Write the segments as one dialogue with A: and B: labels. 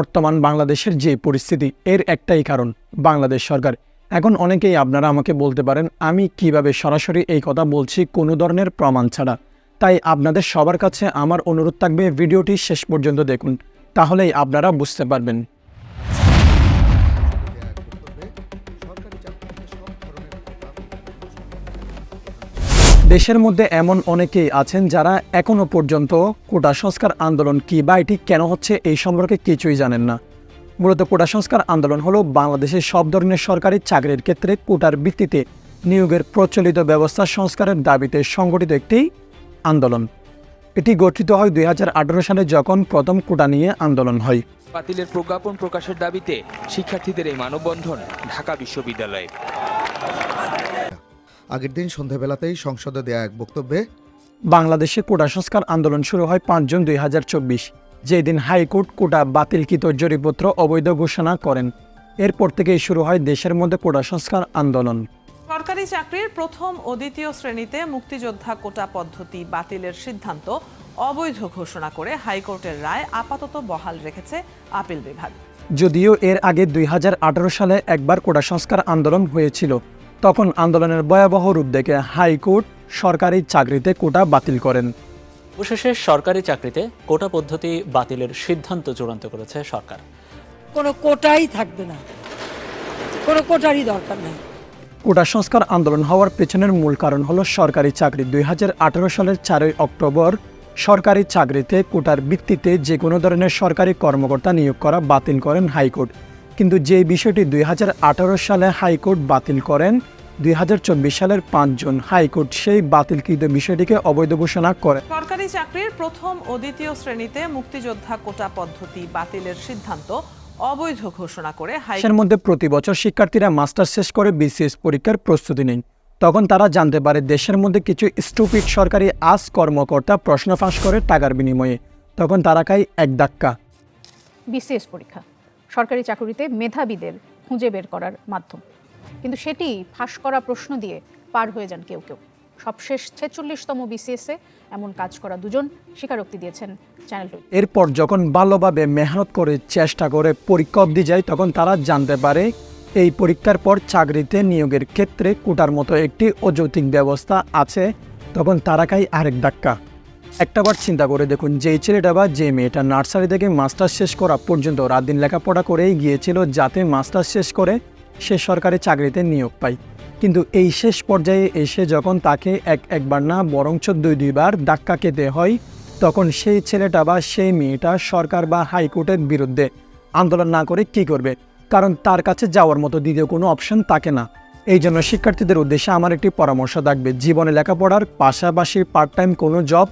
A: বর্তমান বাংলাদেশের যে পরিস্থিতি, এর একটাই কারণ বাংলাদেশ সরকার। এখন অনেকেই আপনারা আমাকে বলতে পারেন, আমি কীভাবে সরাসরি এই কথা বলছি কোনো ধরনের প্রমাণ ছাড়া। তাই আপনাদের সবার কাছে আমার অনুরোধ থাকবে, ভিডিওটি শেষ পর্যন্ত দেখুন, তাহলেই আপনারা বুঝতে পারবেন। দেশের মধ্যে এমন অনেকেই আছেন যারা এখনও পর্যন্ত কোটা সংস্কার আন্দোলন কি বা এটি কেন হচ্ছে এই সম্পর্কে কিছুই জানেন না। মূলত কোটা সংস্কার আন্দোলন হলো বাংলাদেশের সব ধরনের সরকারি চাকরির ক্ষেত্রে কোটার ভিত্তিতে নিয়োগের প্রচলিত ব্যবস্থা সংস্কারের দাবিতে সংগঠিত একটি আন্দোলন। এটি গঠিত হয় দুই হাজার আঠারো সালে যখন প্রথম কোটা নিয়ে আন্দোলন হয়।
B: বাতিলের প্রজ্ঞাপন প্রকাশের দাবিতে শিক্ষার্থীদের এই মানববন্ধন ঢাকা বিশ্ববিদ্যালয়ে।
C: আগের দিন সন্ধ্যাবেলাতেই সংসদে দেয়া এক বক্তব্যে
A: বাংলাদেশে কোটা সংস্কার আন্দোলন শুরু হয় পাঁচ জুন দুই হাজার চব্বিশ যেদিন হাইকোর্ট কোটা বাতিলকৃত জরিপত্র অবৈধ ঘোষণা করেন। এরপর থেকেই শুরু হয় দেশের মধ্যে কোটা সংস্কার আন্দোলন।
D: সরকারি চাকরির প্রথম ও দ্বিতীয় শ্রেণীতে মুক্তিযোদ্ধা কোটা পদ্ধতি বাতিলের সিদ্ধান্ত অবৈধ ঘোষণা করে হাইকোর্টের রায় আপাতত বহাল রেখেছে আপিল বিভাগ।
A: যদিও এর আগে দুই হাজার আঠারো সালে একবার কোটা সংস্কার আন্দোলন হয়েছিল। তখন আন্দোলনের ভয়াবহ রূপ দেখে হাইকোর্ট সরকারি চাকরিতে কোটা বাতিল করেন।
E: অবশেষে সরকারি চাকরিতে কোটা পদ্ধতি বাতিলের সিদ্ধান্ত চূড়ান্ত করেছে সরকার।
F: কোনো কোটাই থাকবে না। কোনো কোটারই দরকার নেই।
A: কোটা সংস্কার আন্দোলন হওয়ার পেছনের মূল কারণ হলো সরকারি চাকরি। দুই হাজার আঠারো সালের চারই অক্টোবর সরকারি চাকরিতে কোটার ভিত্তিতে যে কোনো ধরনের সরকারি কর্মকর্তা নিয়োগ করা বাতিল করেন হাইকোর্ট। কিন্তু যে বিষয়টি দুই হাজার আঠারো সালে হাইকোর্ট বাতিল করেন দুই সালের পাঁচ জুন হাইকোর্ট সেই বাতিলকৃত বিষয়টিকে অবৈধ ঘোষণা করে।
D: সরকারি চাকরির প্রথম ও দ্বিতীয় শ্রেণীতে মুক্তিযোদ্ধা কোটা পদ্ধতি বাতিলের সিদ্ধান্ত অবৈধ ঘোষণা করে হাই
A: দেশের মধ্যে প্রতি বছর শিক্ষার্থীরা মাস্টার শেষ করে বিসিএস পরীক্ষার প্রস্তুতি নেন তখন তারা জানতে পারে দেশের মধ্যে কিছু স্টুপিড সরকারি আজ কর্মকর্তা প্রশ্ন ফাঁস করে টাকার বিনিময়ে। তখন তারা খায় এক ধাক্কা।
G: বিসিএস পরীক্ষা। সরকারি চাকরিতে মেধাবীদের খুঁজে বের করার মাধ্যম। কিন্তু সেটি ফাঁস করা প্রশ্ন দিয়ে পার হয়ে যান কেউ কেউ। সবশেষ ছেচল্লিশতম বিসিএসে এমন কাজ করা দুজন স্বীকারোক্তি দিয়েছেন চ্যানেল
A: এরপর যখন ভালোভাবে মেহনত করে চেষ্টা করে পরীক্ষা অবধি যায়, তখন তারা জানতে পারে এই পরীক্ষার পর চাকরিতে নিয়োগের ক্ষেত্রে কোটার মতো একটি অযৌক্তিক ব্যবস্থা আছে। তখন তারা খায় আরেক ধাক্কা। একটাবার চিন্তা করে দেখুন, যেই ছেলেটা বা যে মেয়েটা নার্সারি থেকে মাস্টার শেষ করা পর্যন্ত রাত দিন লেখাপড়া করেই গিয়েছিল যাতে মাস্টার শেষ করে সে সরকারি চাকরিতে নিয়োগ পায়। কিন্তু এই শেষ পর্যায়ে এসে যখন তাকে এক একবার না বরঞ্চ দুই দুইবার ধাক্কা খেতে হয়, তখন সেই ছেলেটা বা সেই মেয়েটা সরকার বা হাইকোর্টের বিরুদ্ধে আন্দোলন না করে কি করবে? কারণ তার কাছে যাওয়ার মতো দ্বিতীয় কোনো অপশন থাকে না। এই জন্য শিক্ষার্থীদের উদ্দেশ্যে আমার একটি পরামর্শ থাকবে, জীবনে লেখাপড়ার পাশাপাশি পার্ট টাইম কোনো জব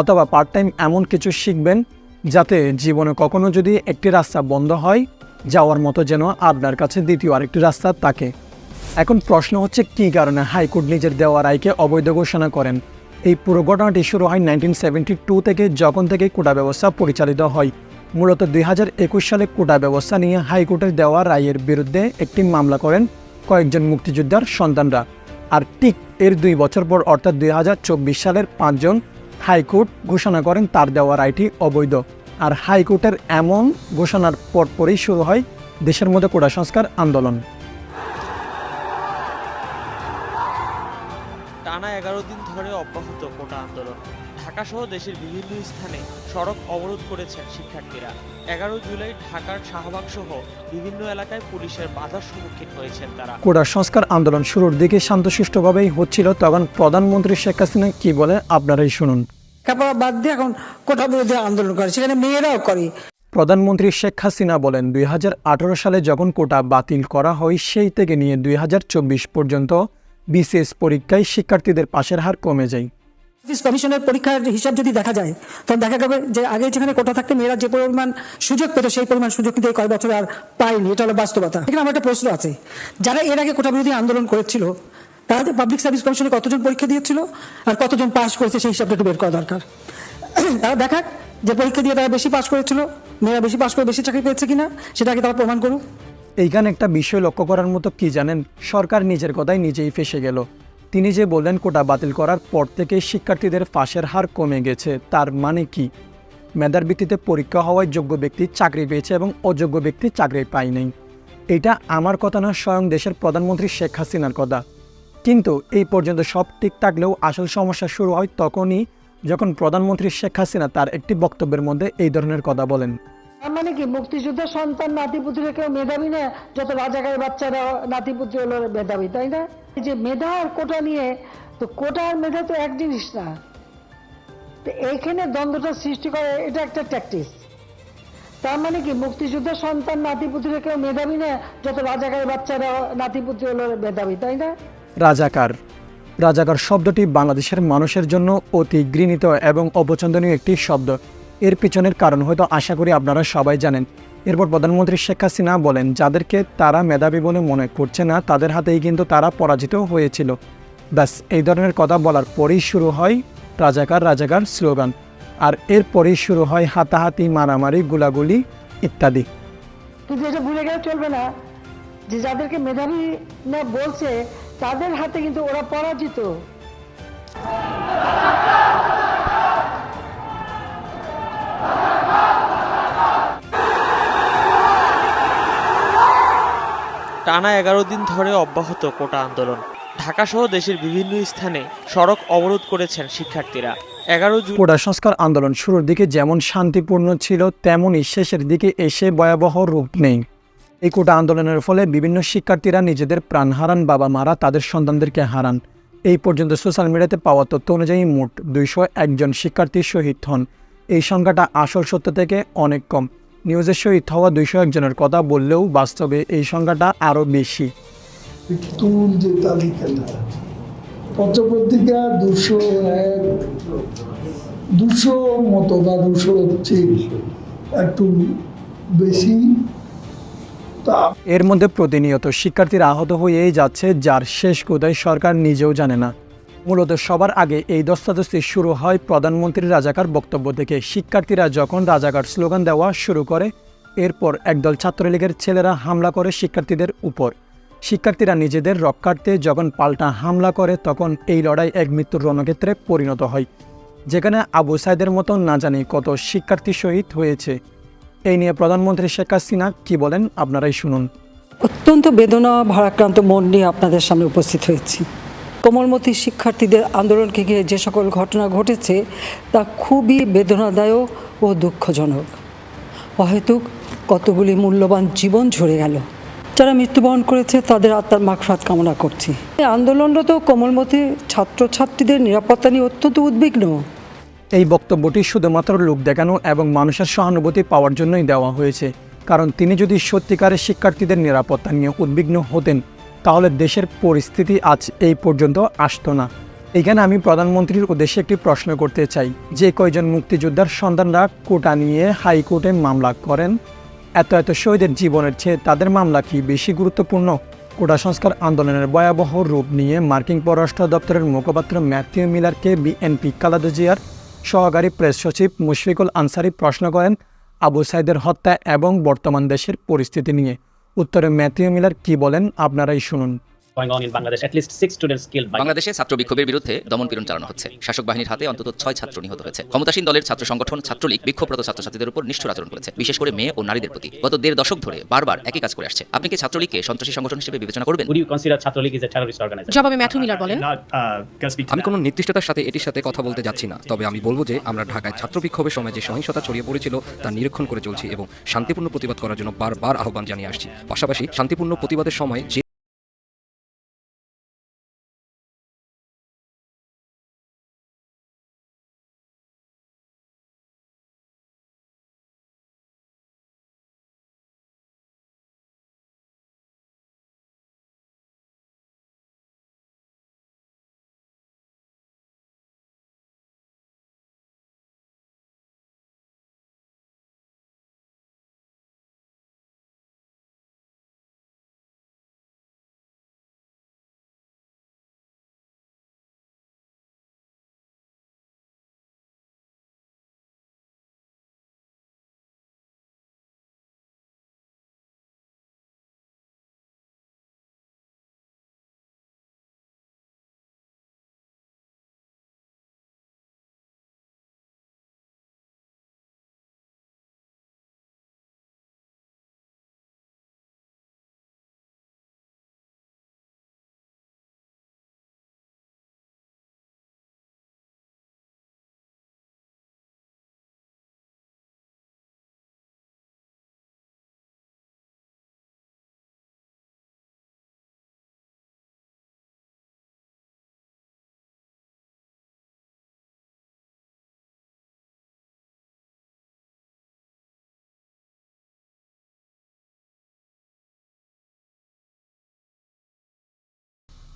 A: অথবা পার্ট টাইম এমন কিছু শিখবেন যাতে জীবনে কখনো যদি একটি রাস্তা বন্ধ হয় যাওয়ার মতো যেন আপনার কাছে দ্বিতীয় আরেকটি রাস্তা থাকে। এখন প্রশ্ন হচ্ছে, কী কারণে হাইকোর্ট নিজের দেওয়া রায়কে অবৈধ ঘোষণা করেন? এই পুরো ঘটনাটি শুরু হয় নাইনটিন সেভেন্টি টু থেকে, যখন থেকে কোটা ব্যবস্থা পরিচালিত হয়। মূলত দুই হাজার একুশ সালে কোটা ব্যবস্থা নিয়ে হাইকোর্টের দেওয়া রায়ের বিরুদ্ধে একটি মামলা করেন কয়েকজন মুক্তিযোদ্ধার সন্তানরা। আর ঠিক এর দুই বছর পর, অর্থাৎ দুই হাজার চব্বিশ সালের পাঁচজন হাইকোর্ট ঘোষণা করেন তার দেওয়া রায়টি অবৈধ। আর হাইকোর্টের এমন ঘোষণার পরপরই শুরু হয় দেশের মধ্যে কোটা সংস্কার আন্দোলন।
H: টানা এগারো দিন ধরে অব্যাহত কোটা আন্দোলন। ঢাকা সহ দেশের বিভিন্ন স্থানে সড়ক অবরোধ করেছেন শিক্ষার্থীরা। এগারো জুলাই ঢাকার শাহবাগ সহ বিভিন্ন এলাকায় পুলিশের বাধার সম্মুখীন হয়েছেন তারা।
A: কোটা সংস্কার আন্দোলন শুরুর দিকে শান্তশিষ্টভাবেই হচ্ছিল তখন প্রধানমন্ত্রী শেখ হাসিনা কি বলে আপনারাই শুনুন।
F: লেখাপড়া বাদ দিয়ে এখন কোটা বিরোধী আন্দোলন করে সেখানে মেয়েরাও করে।
A: প্রধানমন্ত্রী শেখ হাসিনা বলেন দুই সালে যখন কোটা বাতিল করা হয় সেই থেকে নিয়ে দুই পর্যন্ত বিসিএস পরীক্ষায় শিক্ষার্থীদের পাশের হার কমে যায়।
F: কমিশনের পরীক্ষার হিসাব যদি দেখা যায় তখন দেখা যাবে যে আগে যেখানে কোটা থাকতে মেয়েরা যে পরিমাণ সুযোগ পেত সেই পরিমাণ সুযোগ কিন্তু এই কয়েক বছর আর পায়নি। এটা হলো বাস্তবতা। এখানে আমার একটা প্রশ্ন আছে। যারা এর আগে কোটা বিরোধী আন্দোলন করেছিল তারা পাবলিক সার্ভিস কমিশনে কতজন পরীক্ষা দিয়েছিল আর কতজন পাস করেছে সেই হিসাবটা একটু বের করা দরকার। তারা দেখাক যে পরীক্ষা দিয়ে তারা বেশি পাস করেছিল, মেয়েরা বেশি পাস করে বেশি চাকরি পেয়েছে কিনা, সেটা সেটাকে তারা প্রমাণ করুক।
A: এইখানে একটা বিষয় লক্ষ্য করার মতো কি জানেন? সরকার নিজের কথায় নিজেই ফেসে গেল। তিনি যে বললেন, কোটা বাতিল করার পর থেকে শিক্ষার্থীদের ফাঁসের হার কমে গেছে, তার মানে কি? মেধার ভিত্তিতে পরীক্ষা হওয়ায় যোগ্য ব্যক্তি চাকরি পেয়েছে এবং অযোগ্য ব্যক্তি চাকরি পায়নি। এটা আমার কথা না স্বয়ং দেশের প্রধানমন্ত্রী শেখ হাসিনার কথা। কিন্তু এই পর্যন্ত সব ঠিক থাকলেও আসল সমস্যা শুরু হয় তখনই যখন প্রধানমন্ত্রী শেখ হাসিনা তার একটি বক্তব্যের মধ্যে এই ধরনের কথা বলেন।
F: মানে কি? মুক্তিযুদ্ধ সন্তান নাতিপুত্রে কেউ মেধাবী না? যত রাজাকার বাচ্চারা নাতিপুত্র হলো মেধাবী, তাই না? যে মেধা আর কোটা নিয়ে, তো কোটা আর মেধা তো এক জিনিস না। তো এইখানে দ্বন্দ্বটা সৃষ্টি করে, এটা একটা ট্যাকটিস তার মানে কি? মুক্তিযুদ্ধ সন্তান নাতিপুত্রে কেউ মেধাবী না? যত রাজাকার বাচ্চারা নাতিপুত্র হলো মেধাবী, তাই না?
A: রাজাকার। রাজাকার শব্দটি বাংলাদেশের মানুষের জন্য অতি ঘৃণিত এবং অপছন্দনীয় একটি শব্দ। এর পিছনের কারণ হয়তো আশা করি আপনারা সবাই জানেন। এরপর প্রধানমন্ত্রী শেখ হাসিনা বলেন, যাদেরকে তারা মেধাবী বলে মনে করছে না, তাদের হাতেই কিন্তু তারা পরাজিত হয়েছিল। ব্যাস, এই ধরনের কথা বলার পরেই শুরু হয় রাজাকার রাজাকার স্লোগান। আর এরপরেই শুরু হয় হাতাহাতি, মারামারি, গুলাগুলি ইত্যাদি।
F: কিন্তু এটা ভুলে গেলে চলবে না যে যাদেরকে মেধাবী না বলছে তাদের হাতে কিন্তু ওরা পরাজিত।
H: টানা এগারো দিন ধরে অব্যাহত কোটা আন্দোলন। ঢাকা সহ দেশের বিভিন্ন স্থানে সড়ক অবরোধ করেছেন শিক্ষার্থীরা। এগারো জুন
A: কোটা সংস্কার আন্দোলন শুরুর দিকে যেমন শান্তিপূর্ণ ছিল তেমনই শেষের দিকে এসে ভয়াবহ রূপ নেই। এই কোটা আন্দোলনের ফলে বিভিন্ন শিক্ষার্থীরা নিজেদের প্রাণ হারান বাবা মারা তাদের সন্তানদেরকে হারান। এই পর্যন্ত সোশ্যাল মিডিয়াতে পাওয়া তথ্য অনুযায়ী মোট দুইশো একজন শিক্ষার্থী শহীদ হন। এই সংখ্যাটা আসল সত্য থেকে অনেক কম। নিউজের শহীদ হওয়া দুইশো একজনের কথা বললেও বাস্তবে এই সংখ্যাটা আরও বেশি।
I: যে তালিকাটা, পত্রপত্রিকা দুশো এক, দুশো মতো বা দুশো চেয়ে একটু বেশি।
A: এর মধ্যে প্রতিনিয়ত শিক্ষার্থীরা আহত হয়েই যাচ্ছে, যার শেষ কোথায় সরকার নিজেও জানে না। মূলত সবার আগে এই দস্তাদস্তি শুরু হয় প্রধানমন্ত্রী রাজাকার বক্তব্য থেকে শিক্ষার্থীরা যখন রাজাকার স্লোগান দেওয়া শুরু করে, এরপর একদল ছাত্রলীগের ছেলেরা হামলা করে শিক্ষার্থীদের উপর। শিক্ষার্থীরা নিজেদের রক্ষার্থে যখন পাল্টা হামলা করে, তখন এই লড়াই এক মৃত্যুর রণক্ষেত্রে পরিণত হয়। যেখানে আবু সাইদের মতো না জানি কত শিক্ষার্থী শহীদ হয়েছে। এই নিয়ে প্রধানমন্ত্রী শেখ হাসিনা কি বলেন আপনারাই শুনুন।
F: অত্যন্ত বেদনা, ভারাক্রান্ত মন নিয়ে আপনাদের সামনে উপস্থিত হয়েছি। কোমলমতি শিক্ষার্থীদের আন্দোলনকে ঘিরে যে সকল ঘটনা ঘটেছে, তা খুবই বেদনাদায়ক ও দুঃখজনক। অহেতুক কতগুলি মূল্যবান জীবন ঝরে গেল। যারা মৃত্যুবরণ করেছে, তাদের আত্মার মাগফাত কামনা করছি। আন্দোলনরত কোমলমতি ছাত্রছাত্রীদের নিরাপত্তা নিয়ে অত্যন্ত উদ্বিগ্ন।
A: এই বক্তব্যটি শুধুমাত্র লোক দেখানো এবং মানুষের সহানুভূতি পাওয়ার জন্যই দেওয়া হয়েছে। কারণ তিনি যদি সত্যিকারের শিক্ষার্থীদের নিরাপত্তা নিয়ে উদ্বিগ্ন হতেন, তাহলে দেশের পরিস্থিতি আজ এই পর্যন্ত আসতো না। এখানে আমি প্রধানমন্ত্রীর উদ্দেশ্যে একটি প্রশ্ন করতে চাই। যে কয়জন মুক্তিযোদ্ধার সন্তানরা কোটা নিয়ে হাইকোর্টে মামলা করেন? এত এত শহীদের জীবনের চেয়ে তাদের মামলা কি বেশি গুরুত্বপূর্ণ? কোটা সংস্কার আন্দোলনের ভয়াবহ রূপ নিয়ে মার্কিন পররাষ্ট্র দপ্তরের মুখপাত্র ম্যাথিউ মিলারকে বিএনপি কালাদা জিয়ার সহকারী প্রেস সচিব মুশফিকুল আনসারি প্রশ্ন করেন, আবু সাইদের হত্যা এবং বর্তমান দেশের পরিস্থিতি নিয়ে। উত্তরে ম্যাথিউ মিলার কি বলেন, আপনারাই শুনুন।
J: Going on in Bangladesh. At least six students killed by
K: বাংলাদেশে ছাত্র বিক্ষোভের বিরুদ্ধে দমনপীড়ন চালানো হচ্ছে। শাসক বাহিনীর হাতে অন্তত ছয় ছাত্র নিহত হয়েছে। ক্ষমতাসীন দলের ছাত্র সংগঠন ছাত্রলীগ বিক্ষোভরত ছাত্রছাত্রীদের উপর নিষ্ঠুর আচরণ করেছে। বিশেষ করে মেয়ে ও নারীদের প্রতি। গত দেড় দশক ধরে বারবার একই কাজ করে আসছে। আপনি কি ছাত্রলীগকে সন্ত্রাসী সংগঠন হিসেবে বিবেচনা করবেন?
G: জবাবে ম্যাথু মিলার বলেন।
J: Uh,
K: আমি কোনো নির্দিষ্টতার সাথে এটির সাথে কথা বলতে যাচ্ছি না। তবে আমি বলব যে আমরা ঢাকায় ছাত্র বিক্ষোভের সময় যে সহিংসতা ছড়িয়ে পড়েছিল তা নিরীক্ষণ করে চলছি এবং শান্তিপূর্ণ প্রতিবাদ করার জন্য বারবার আহ্বান জানিয়ে আসছি। পাশাপাশি শান্তিপূর্ণ প্রতিবাদের সময় যে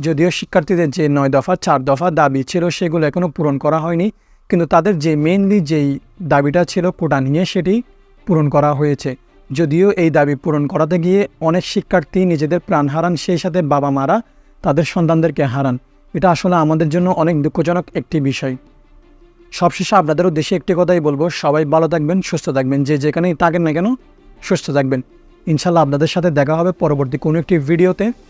A: যদিও শিক্ষার্থীদের যে নয় দফা, চার দফা দাবি ছিল, সেগুলো এখনও পূরণ করা হয়নি। কিন্তু তাদের যে মেনলি যেই দাবিটা ছিল কোটা নিয়ে, সেটি পূরণ করা হয়েছে। যদিও এই দাবি পূরণ করাতে গিয়ে অনেক শিক্ষার্থী নিজেদের প্রাণ হারান, সেই সাথে বাবা মারা তাদের সন্তানদেরকে হারান। এটা আসলে আমাদের জন্য অনেক দুঃখজনক একটি বিষয়। সবশেষে আপনাদের উদ্দেশ্যে একটি কথাই বলব, সবাই ভালো থাকবেন, সুস্থ থাকবেন, যে যেখানেই থাকেন না কেন সুস্থ থাকবেন। ইনশাল্লাহ আপনাদের সাথে দেখা হবে পরবর্তী কোনো একটি ভিডিওতে।